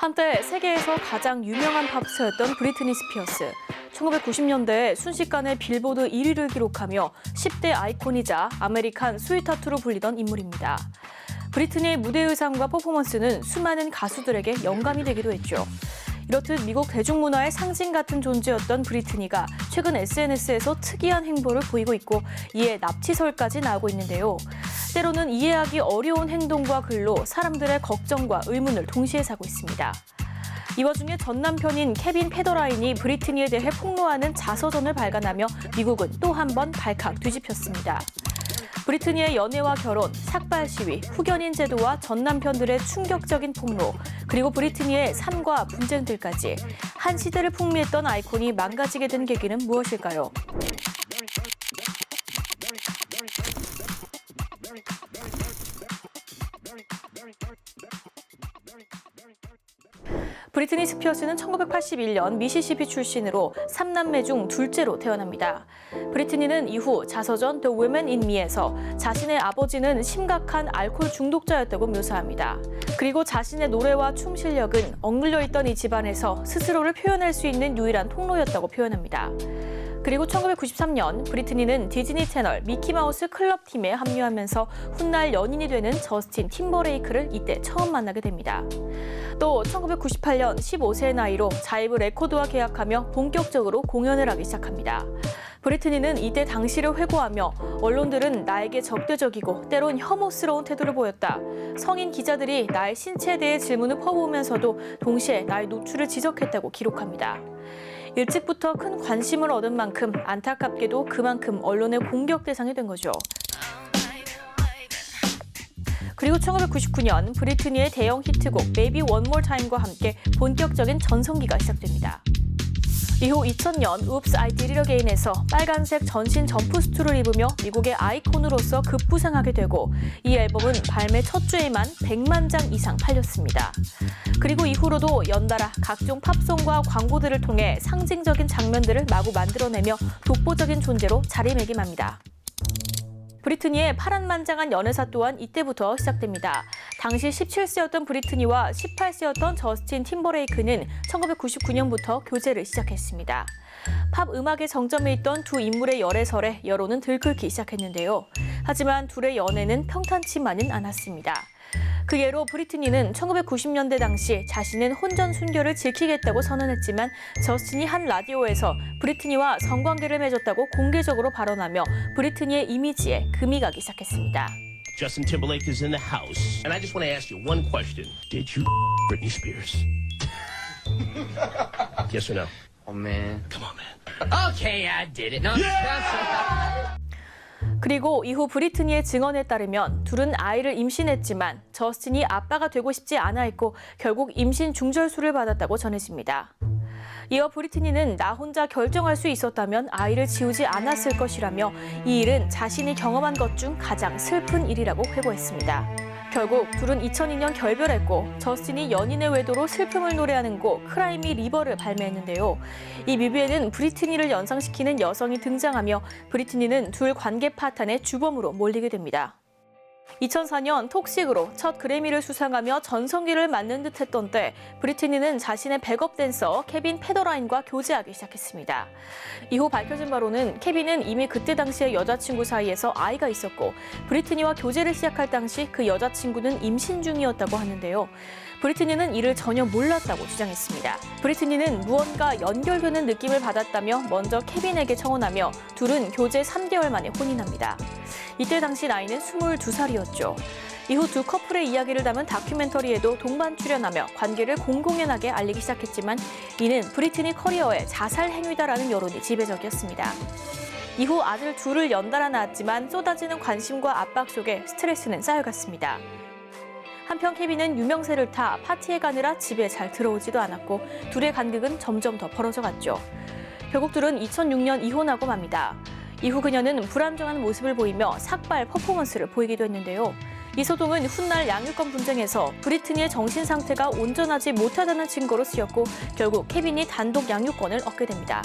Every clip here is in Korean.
한때 세계에서 가장 유명한 팝스타였던 브리트니 스피어스. 1990년대에 순식간에 빌보드 1위를 기록하며 10대 아이콘이자 아메리칸 스위타투로 불리던 인물입니다. 브리트니의 무대 의상과 퍼포먼스는 수많은 가수들에게 영감이 되기도 했죠. 이렇듯 미국 대중문화의 상징 같은 존재였던 브리트니가 최근 SNS에서 특이한 행보를 보이고 있고 이에 납치설까지 나오고 있는데요. 때로는 이해하기 어려운 행동과 글로 사람들의 걱정과 의문을 동시에 사고 있습니다. 이 와 중에 전 남편인 케빈 페더라인이 브리트니에 대해 폭로하는 자서전을 발간하며 미국은 또 한 번 발칵 뒤집혔습니다. 브리트니의 연애와 결혼, 삭발 시위, 후견인 제도와 전 남편들의 충격적인 폭로, 그리고 브리트니의 삶과 분쟁들까지 한 시대를 풍미했던 아이콘이 망가지게 된 계기는 무엇일까요? 브리트니 스피어스는 1981년 미시시피 출신으로 3남매 중 둘째로 태어납니다. 브리트니는 이후 자서전 The Women in Me에서 자신의 아버지는 심각한 알코올 중독자였다고 묘사합니다. 그리고 자신의 노래와 춤 실력은 억눌려 있던 이 집안에서 스스로를 표현할 수 있는 유일한 통로였다고 표현합니다. 그리고 1993년 브리트니는 디즈니 채널 미키마우스 클럽 팀에 합류하면서 훗날 연인이 되는 저스틴 팀버레이크를 이때 처음 만나게 됩니다. 또 1998년 15세의 나이로 자이브 레코드와 계약하며 본격적으로 공연을 하기 시작합니다. 브리트니는 이때 당시를 회고하며 언론들은 나에게 적대적이고 때론 혐오스러운 태도를 보였다. 성인 기자들이 나의 신체에 대해 질문을 퍼부으면서도 동시에 나의 노출을 지적했다고 기록합니다. 일찍부터 큰 관심을 얻은 만큼 안타깝게도 그만큼 언론의 공격 대상이 된 거죠. 그리고 1999년 브리트니의 대형 히트곡 Maybe One More Time과 함께 본격적인 전성기가 시작됩니다. 이후 2000년 Oops I Did It Again에서 빨간색 전신 점프 수트를 입으며 미국의 아이콘으로서 급부상하게 되고 이 앨범은 발매 첫 주에만 100만 장 이상 팔렸습니다. 그리고 이후로도 연달아 각종 팝송과 광고들을 통해 상징적인 장면들을 마구 만들어내며 독보적인 존재로 자리매김합니다. 브리트니의 파란만장한 연애사 또한 이때부터 시작됩니다. 당시 17세였던 브리트니와 18세였던 저스틴 팀버레이크는 1999년부터 교제를 시작했습니다. 팝 음악의 정점에 있던 두 인물의 열애설에 여론은 들끓기 시작했는데요. 하지만 둘의 연애는 평탄치만은 않았습니다. 그 예로 브리트니는 1990년대 당시 자신은 혼전 순결을 지키겠다고 선언했지만 저스틴이 한 라디오에서 브리트니와 성관계를 맺었다고 공개적으로 발언하며 브리트니의 이미지에 금이 가기 시작했습니다. Justin Timberlake is in the house. And I just want to ask you one question. Did you Britney Spears? yes or no? Oh man. Come on, man. Okay, I did it. No, that's 그리고 이후 브리트니의 증언에 따르면 둘은 아이를 임신했지만 저스틴이 아빠가 되고 싶지 않아 했고 결국 임신 중절수를 받았다고 전해집니다. 이어 브리트니는 나 혼자 결정할 수 있었다면 아이를 지우지 않았을 것이라며 이 일은 자신이 경험한 것 중 가장 슬픈 일이라고 회고했습니다. 결국 둘은 2002년 결별했고 저스틴이 연인의 외도로 슬픔을 노래하는 곡 크라이미 리버를 발매했는데요. 이 뮤비에는 브리트니를 연상시키는 여성이 등장하며 브리트니는 둘 관계 파탄의 주범으로 몰리게 됩니다. 2004년 톡식으로 첫 그래미를 수상하며 전성기를 맞는 듯했던 때 브리트니는 자신의 백업 댄서 케빈 페더라인과 교제하기 시작했습니다. 이후 밝혀진 바로는 케빈은 이미 그때 당시의 여자친구 사이에서 아이가 있었고 브리트니와 교제를 시작할 당시 그 여자친구는 임신 중이었다고 하는데요. 브리트니는 이를 전혀 몰랐다고 주장했습니다. 브리트니는 무언가 연결되는 느낌을 받았다며 먼저 케빈에게 청혼하며 둘은 교제 3개월 만에 혼인합니다. 이때 당시 나이는 22살이었죠. 이후 두 커플의 이야기를 담은 다큐멘터리에도 동반 출연하며 관계를 공공연하게 알리기 시작했지만 이는 브리트니 커리어의 자살 행위다라는 여론이 지배적이었습니다. 이후 아들 둘을 연달아 낳았지만 쏟아지는 관심과 압박 속에 스트레스는 쌓여갔습니다. 한편 케빈은 유명세를 타 파티에 가느라 집에 잘 들어오지도 않았고 둘의 간극은 점점 더 벌어져 갔죠. 결국 둘은 2006년 이혼하고 맙니다. 이후 그녀는 불안정한 모습을 보이며 삭발 퍼포먼스를 보이기도 했는데요. 이 소동은 훗날 양육권 분쟁에서 브리트니의 정신 상태가 온전하지 못하다는 증거로 쓰였고 결국 케빈이 단독 양육권을 얻게 됩니다.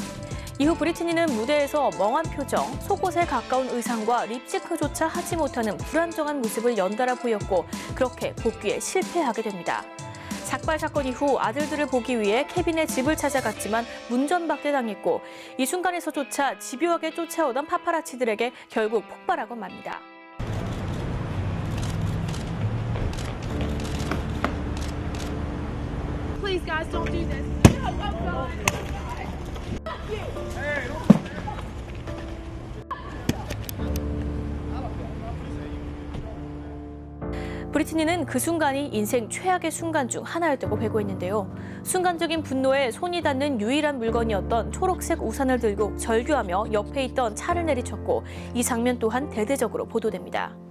이후 브리트니는 무대에서 멍한 표정, 속옷에 가까운 의상과 립싱크조차 하지 못하는 불안정한 모습을 연달아 보였고 그렇게 복귀에 실패하게 됩니다. 삭발 사건 이후 아들들을 보기 위해 케빈의 집을 찾아갔지만 문전박대당했고 이 순간에서조차 집요하게 쫓아오던 파파라치들에게 결국 폭발하고 맙니다. Please, guys, don't. 브리트니는 그 순간이 인생 최악의 순간 중 하나였다고 배고했는데요. 순간적인 분노에 손이 닿는 유일한 물건이었던 초록색 우산을 들고 절규하며 옆에 있던 차를 내리쳤고 이 장면 또한 대대적으로 보도됩니다.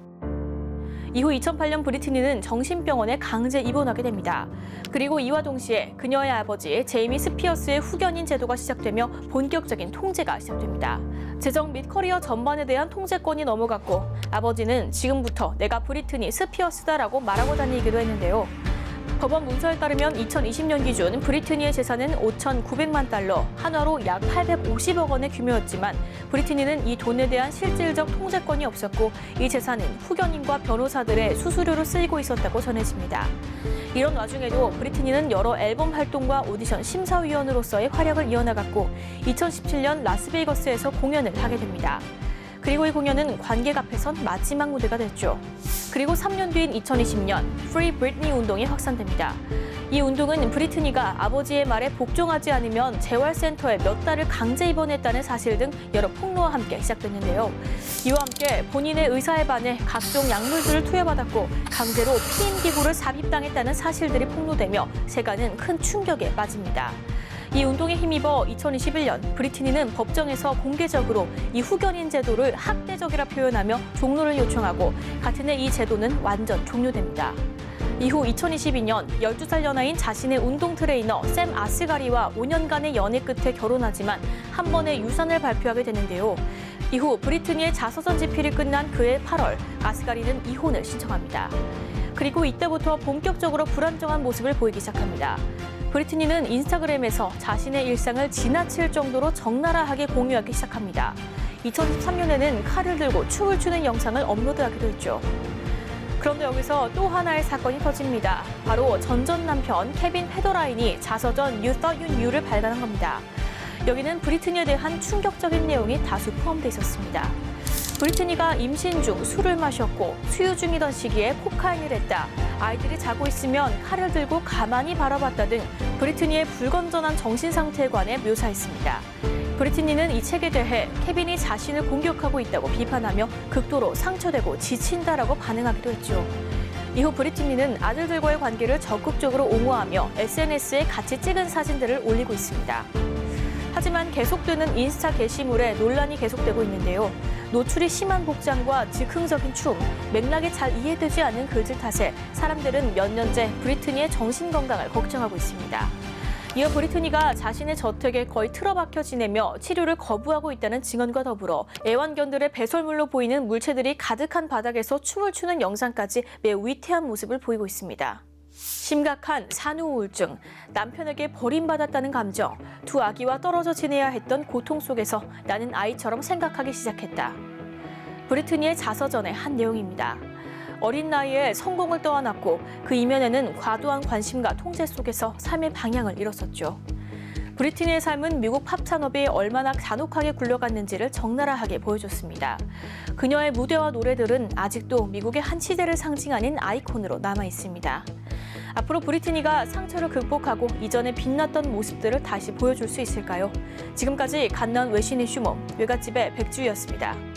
이후 2008년 브리트니는 정신병원에 강제 입원하게 됩니다. 그리고 이와 동시에 그녀의 아버지 제이미 스피어스의 후견인 제도가 시작되며 본격적인 통제가 시작됩니다. 재정 및 커리어 전반에 대한 통제권이 넘어갔고 아버지는 지금부터 내가 브리트니 스피어스다라고 말하고 다니기도 했는데요. 법원 문서에 따르면 2020년 기준 브리트니의 재산은 5,900만 달러, 한화로 약 850억 원의 규모였지만 브리트니는 이 돈에 대한 실질적 통제권이 없었고 이 재산은 후견인과 변호사들의 수수료로 쓰이고 있었다고 전해집니다. 이런 와중에도 브리트니는 여러 앨범 활동과 오디션 심사위원으로서의 활약을 이어나갔고 2017년 라스베이거스에서 공연을 하게 됩니다. 그리고 이 공연은 관객 앞에선 마지막 무대가 됐죠. 그리고 3년 뒤인 2020년 Free Britney 운동이 확산됩니다. 이 운동은 브리트니가 아버지의 말에 복종하지 않으면 재활센터에 몇 달을 강제 입원했다는 사실 등 여러 폭로와 함께 시작됐는데요. 이와 함께 본인의 의사에 반해 각종 약물들을 투여받았고 강제로 피임 기구를 삽입당했다는 사실들이 폭로되며 세간은 큰 충격에 빠집니다. 이 운동에 힘입어 2021년 브리트니는 법정에서 공개적으로 이 후견인 제도를 학대적이라 표현하며 종로를 요청하고 같은 해 이 제도는 완전 종료됩니다. 이후 2022년 12살 연하인 자신의 운동 트레이너 샘 아스가리와 5년간의 연애 끝에 결혼하지만 한 번의 유산을 발표하게 되는데요. 이후 브리트니의 자서전 집필이 끝난 그해 8월 아스가리는 이혼을 신청합니다. 그리고 이때부터 본격적으로 불안정한 모습을 보이기 시작합니다. 브리트니는 인스타그램에서 자신의 일상을 지나칠 정도로 적나라하게 공유하기 시작합니다. 2013년에는 칼을 들고 춤을 추는 영상을 업로드하기도 했죠. 그런데 여기서 또 하나의 사건이 터집니다. 바로 전전 남편 케빈 페더라인이 자서전 Knew를 발간한 겁니다. 여기는 브리트니에 대한 충격적인 내용이 다수 포함되어 있었습니다. 브리트니가 임신 중 술을 마셨고 수유 중이던 시기에 코카인을 했다. 아이들이 자고 있으면 칼을 들고 가만히 바라봤다 등 브리트니의 불건전한 정신 상태에 관해 묘사했습니다. 브리트니는 이 책에 대해 케빈이 자신을 공격하고 있다고 비판하며 극도로 상처되고 지친다라고 반응하기도 했죠. 이후 브리트니는 아들들과의 관계를 적극적으로 옹호하며 SNS에 같이 찍은 사진들을 올리고 있습니다. 하지만 계속되는 인스타 게시물에 논란이 계속되고 있는데요. 노출이 심한 복장과 즉흥적인 춤, 맥락이 잘 이해되지 않는 글들 탓에 사람들은 몇 년째 브리트니의 정신 건강을 걱정하고 있습니다. 이어 브리트니가 자신의 저택에 거의 틀어박혀 지내며 치료를 거부하고 있다는 증언과 더불어 애완견들의 배설물로 보이는 물체들이 가득한 바닥에서 춤을 추는 영상까지 매우 위태한 모습을 보이고 있습니다. 심각한 산후 우울증, 남편에게 버림받았다는 감정, 두 아기와 떨어져 지내야 했던 고통 속에서 나는 아이처럼 생각하기 시작했다. 브리트니의 자서전의 한 내용입니다. 어린 나이에 성공을 떠안았고 그 이면에는 과도한 관심과 통제 속에서 삶의 방향을 잃었었죠. 브리트니의 삶은 미국 팝 산업이 얼마나 잔혹하게 굴러갔는지를 적나라하게 보여줬습니다. 그녀의 무대와 노래들은 아직도 미국의 한 시대를 상징하는 아이콘으로 남아 있습니다. 앞으로 브리트니가 상처를 극복하고 이전에 빛났던 모습들을 다시 보여줄 수 있을까요? 지금까지 갓난 외신의 슈머 외갓집의 백주였습니다.